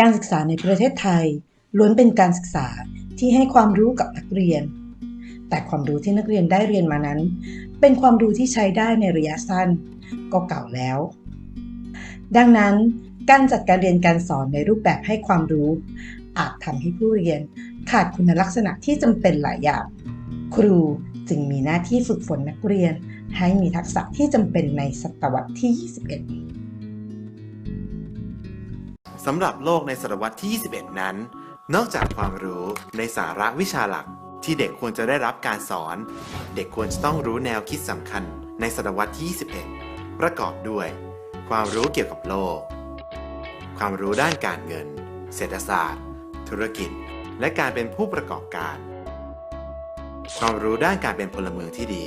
การศึกษาในประเทศไทย ล้วนเป็นการศึกษาที่ให้ความรู้กับนักเรียน แต่ความรู้ที่นักเรียนได้เรียนมานั้น เป็นความรู้ที่ใช้ได้ในระยะสั้น ก็เก่าแล้ว ดังนั้นการจัดการเรียนการสอนในรูปแบบให้ความรู้ อาจทำให้ผู้เรียนขาดคุณลักษณะที่จำเป็นหลายอย่าง ครูจึงมีหน้าที่ฝึกฝนนักเรียน ให้มีทักษะที่จำเป็นในศตวรรษที่ 21 สำหรับโลกในศตวรรษที่ 21 นั้น นอกจากความรู้ในสาระวิชาหลักที่เด็กควรจะได้รับการสอน เด็กควรจะต้องรู้แนวคิดสำคัญในศตวรรษที่ 21 ประกอบด้วย ความรู้เกี่ยวกับโลก ความรู้ด้านการเงิน เศรษฐศาสตร์ ธุรกิจ และการเป็นผู้ประกอบการ ความรู้ด้านการเป็นพลเมืองที่ดี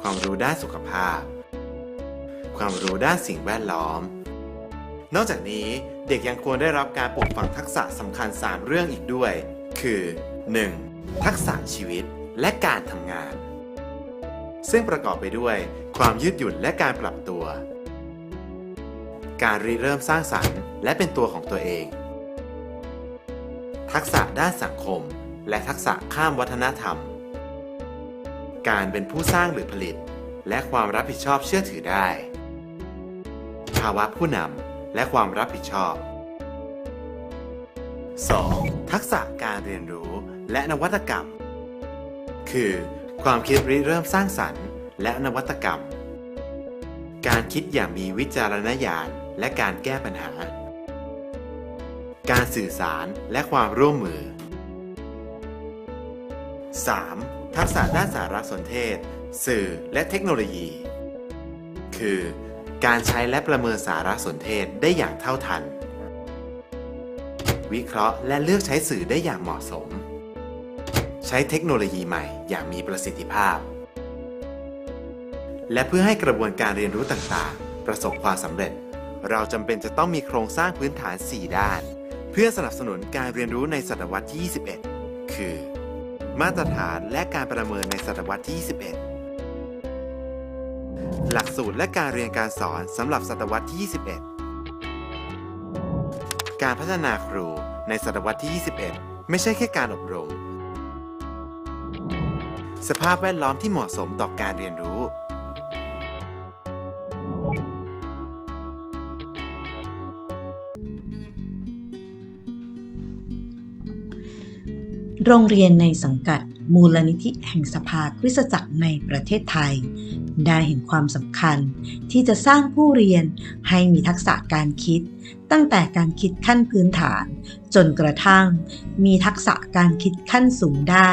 ความรู้ด้านสุขภาพ ความรู้ด้านสิ่งแวดล้อม นอกจากนี้เด็กยังควรได้รับการปลูกฝังทักษะสำคัญ 3 เรื่องอีกด้วย คือ 1. ทักษะชีวิตและการทำงาน ซึ่งประกอบไปด้วย ความยืดหยุ่นและการปรับตัว การริเริ่มสร้างสรรค์ และเป็นตัวของตัวเอง ทักษะด้านสังคม และทักษะข้ามวัฒนธรรม การเป็นผู้สร้างหรือผลิต และความรับผิดชอบเชื่อถือได้ ภาวะผู้นำ และความรับผิดชอบ 2. ทักษะการเรียนรู้และนวัตกรรม คือ ความคิดริเริ่มสร้างสรรค์ และนวัตกรรม การคิดอย่างมีวิจารณญาณและการแก้ปัญหา การสื่อสารและความร่วมมือ 3. ทักษะด้านสารสนเทศ สื่อและเทคโนโลยี คือ การใช้และประเมินสารสนเทศได้อย่างเท่าทัน วิเคราะห์และเลือกใช้สื่อได้อย่างเหมาะสม ใช้เทคโนโลยีใหม่อย่างมีประสิทธิภาพ และเพื่อให้กระบวนการเรียนรู้ต่างๆ ประสบความสำเร็จ เราจำเป็นจะต้องมีโครงสร้างพื้นฐาน 4 ด้าน เพื่อสนับสนุนการเรียนรู้ในศตวรรษที่ 21 คือ มาตรฐานและการประเมินในศตวรรษที่ 21 หลักสูตรและการเรียนการสอนสำหรับศตวรรษที่ 21 การพัฒนาครูในศตวรรษที่ 21 ไม่ใช่แค่การอบรม สภาพแวดล้อมที่เหมาะสมต่อการเรียนรู้ โรงเรียนในสังกัดมูลนิธิแห่งสภาคริสตจักรในประเทศไทย ได้เห็นความสำคัญที่จะสร้างผู้เรียนให้มีทักษะการคิด ตั้งแต่การคิดขั้นพื้นฐาน จนกระทั่ง มีทักษะการคิดขั้นสูงได้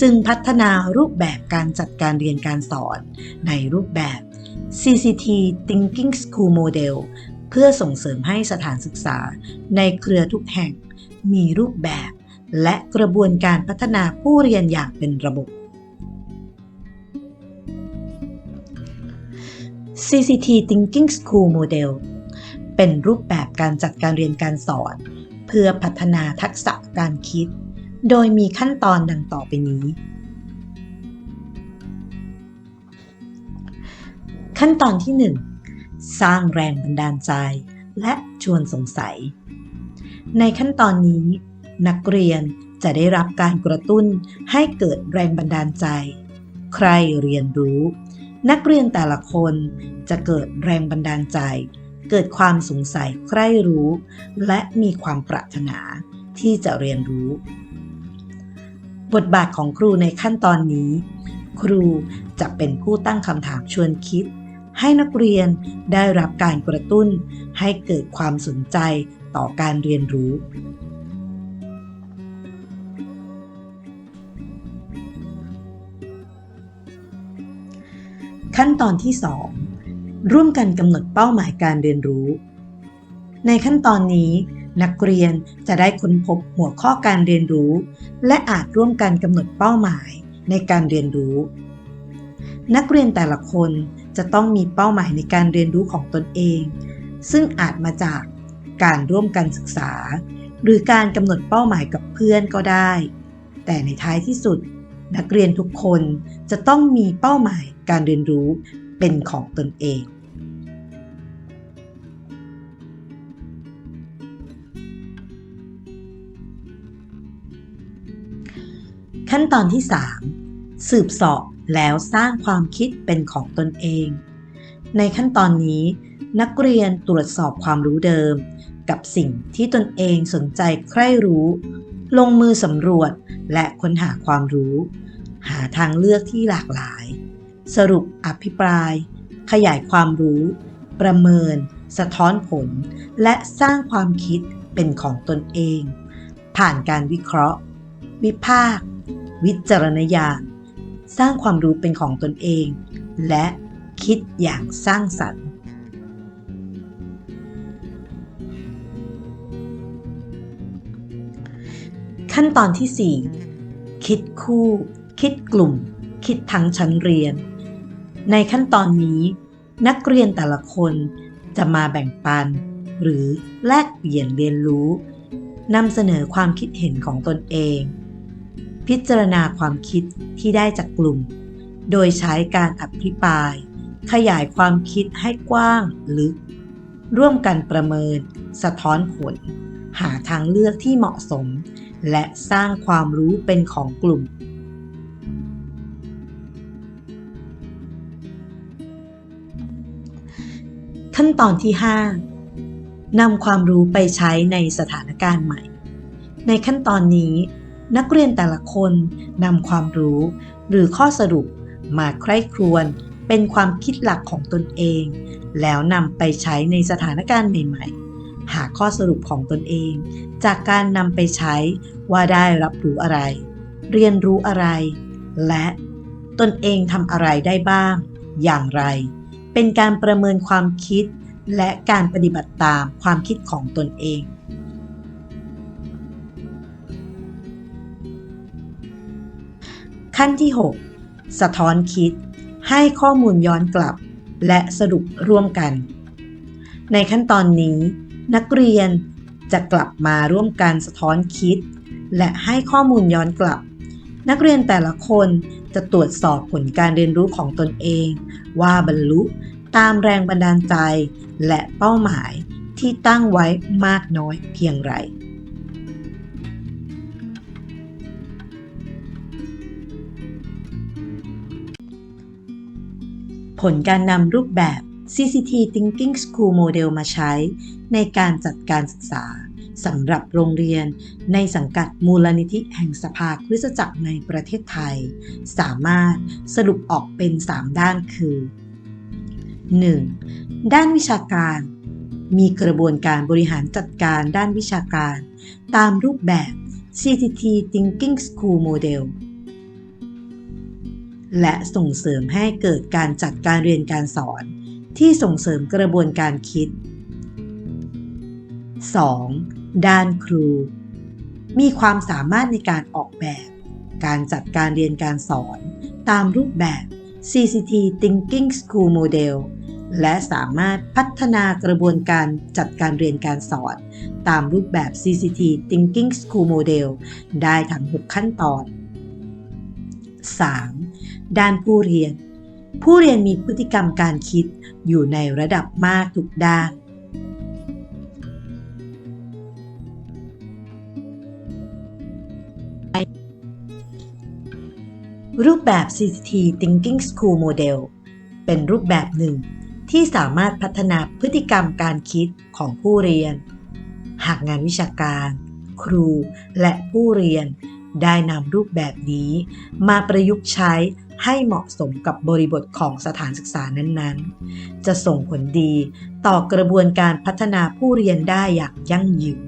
จึงพัฒนารูปแบบการจัดการเรียนการสอน ในรูปแบบ CCT Thinking School Model เพื่อส่งเสริมให้สถานศึกษาในเครือทุกแห่งมีรูปแบบ และกระบวนการพัฒนาผู้เรียนอย่างเป็นระบบ CCT Thinking School Model เป็นรูปแบบการจัดการเรียนการสอน เพื่อพัฒนาทักษะการคิด โดยมีขั้นตอนดังต่อไปนี้ ขั้นตอนที่ 1 สร้างแรงบันดาลใจ และชวนสงสัย ในขั้นตอนนี้ นักเรียนจะได้รับการกระตุ้นให้เกิดแรงบันดาลใจ ใครเรียนรู้ นักเรียนแต่ละคนจะเกิดแรงบันดาลใจ เกิดความสงสัยใคร่รู้ และมีความปรารถนาที่จะเรียนรู้ บทบาทของครูในขั้นตอนนี้ ครูจะเป็นผู้ตั้งคำถามชวนคิด ให้นักเรียนได้รับการกระตุ้น ให้เกิดความสนใจต่อการเรียนรู้ ขั้นตอนที่ 2 ร่วมกันกำหนดเป้าหมายการเรียนรู้ ในขั้นตอนนี้ นักเรียนจะได้ค้นพบหัวข้อการเรียนรู้ และอาจร่วมกันกำหนดเป้าหมายในการเรียนรู้ นักเรียนแต่ละคนจะต้องมีเป้าหมายในการเรียนรู้ของตนเอง ซึ่งอาจมาจากการร่วมกันศึกษา หรือการกำหนดเป้าหมายกับเพื่อนก็ได้ แต่ในท้ายที่สุด นักเรียนทุกคนจะต้องมีเป้าหมายการเรียนรู้เป็นของตนเอง ขั้นตอนที่ 3 สืบเสาะแล้วสร้างความคิดเป็นของตนเอง ในขั้นตอนนี้ นักเรียนตรวจสอบความรู้เดิม กับสิ่งที่ตนเองสนใจใคร่รู้ ลงมือสำรวจและค้นหาความรู้ หาทางเลือกที่หลากหลาย สรุปอภิปราย ขยายความรู้ ประเมิน สะท้อนผล และสร้างความคิดเป็นของตนเอง ผ่านการวิเคราะห์ วิพากษ์วิจารณญาณสร้างความรู้เป็นของตนเอง และคิดอย่างสร้างสรรค์ ขั้นตอนที่ 4 คิดคู่ คิดกลุ่ม คิดทั้งชั้นเรียน ในขั้นตอนนี้ นักเรียนแต่ละคนจะมาแบ่งปัน หรือแลกเปลี่ยนเรียนรู้นำเสนอความคิดเห็นของตนเอง พิจารณาความคิดที่ได้จากกลุ่ม โดยใช้การอภิปราย ขยายความคิดให้กว้างลึก ร่วมกันประเมิน สะท้อนผล หาทางเลือกที่เหมาะสม และสร้างความรู้เป็นของกลุ่ม ขั้นตอนที่ 5นำความรู้ไปใช้ในสถานการณ์ใหม่ ในขั้นตอนนี้ นักเรียนแต่ละคนนำความรู้หรือข้อสรุปมาใคร่ครวญเป็นความคิดหลักของตนเอง แล้วนำไปใช้ในสถานการณ์ใหม่ ๆ หาข้อสรุปของตนเอง จากการนำไปใช้ว่าได้รับรู้อะไร เรียนรู้อะไร และตนเองทำอะไรได้บ้าง อย่างไร เป็นการประเมินความคิด และการปฏิบัติตามความคิดของตนเองขั้นที่ 6 สะท้อนคิด ให้ข้อมูลย้อนกลับ และสรุปร่วมกัน ในขั้นตอนนี้ นักเรียนจะกลับมาร่วมกันสะท้อนคิด และให้ข้อมูลย้อนกลับ นักเรียนแต่ละคนจะตรวจสอบผลการเรียนรู้ของตนเอง ว่าบรรลุตามแรงบันดาลใจ และเป้าหมายที่ตั้งไว้มากน้อยเพียงไรผลการนำรูปแบบ CCT Thinking School Model มาใช้ ในการจัดการศึกษาสำหรับโรงเรียน ในสังกัดมูลนิธิแห่งสภาคริสตจักรในประเทศไทย สามารถสรุปออกเป็น 3 ด้านคือ 1. ด้านวิชาการ มีกระบวนการบริหารจัดการด้านวิชาการ ตามรูปแบบ CTT Thinking School Model และส่งเสริมให้เกิดการจัดการเรียนการสอน ที่ส่งเสริมกระบวนการคิด 2. ด้านครู มีความสามารถในการออกแบบ การจัดการเรียนการสอน ตามรูปแบบ CCT Thinking School Model และสามารถพัฒนากระบวนการจัดการเรียนการสอน ตามรูปแบบ CCT Thinking School Model ได้ทั้ง 6 ขั้นตอน 3. ด้านผู้เรียน ผู้เรียนมีพฤติกรรมการคิดอยู่ในระดับมากทุกด้าน รูปแบบ CCT Thinking School Model เป็นรูปแบบหนึ่งที่สามารถพัฒนาพฤติกรรมการคิดของผู้เรียน หากงานวิชาการ ครูและผู้เรียนได้นำรูปแบบนี้มาประยุกต์ใช้ ให้เหมาะสมกับบริบทของสถานศึกษานั้นๆ จะส่งผลดีต่อกระบวนการพัฒนาผู้เรียนได้อย่างยั่งยืน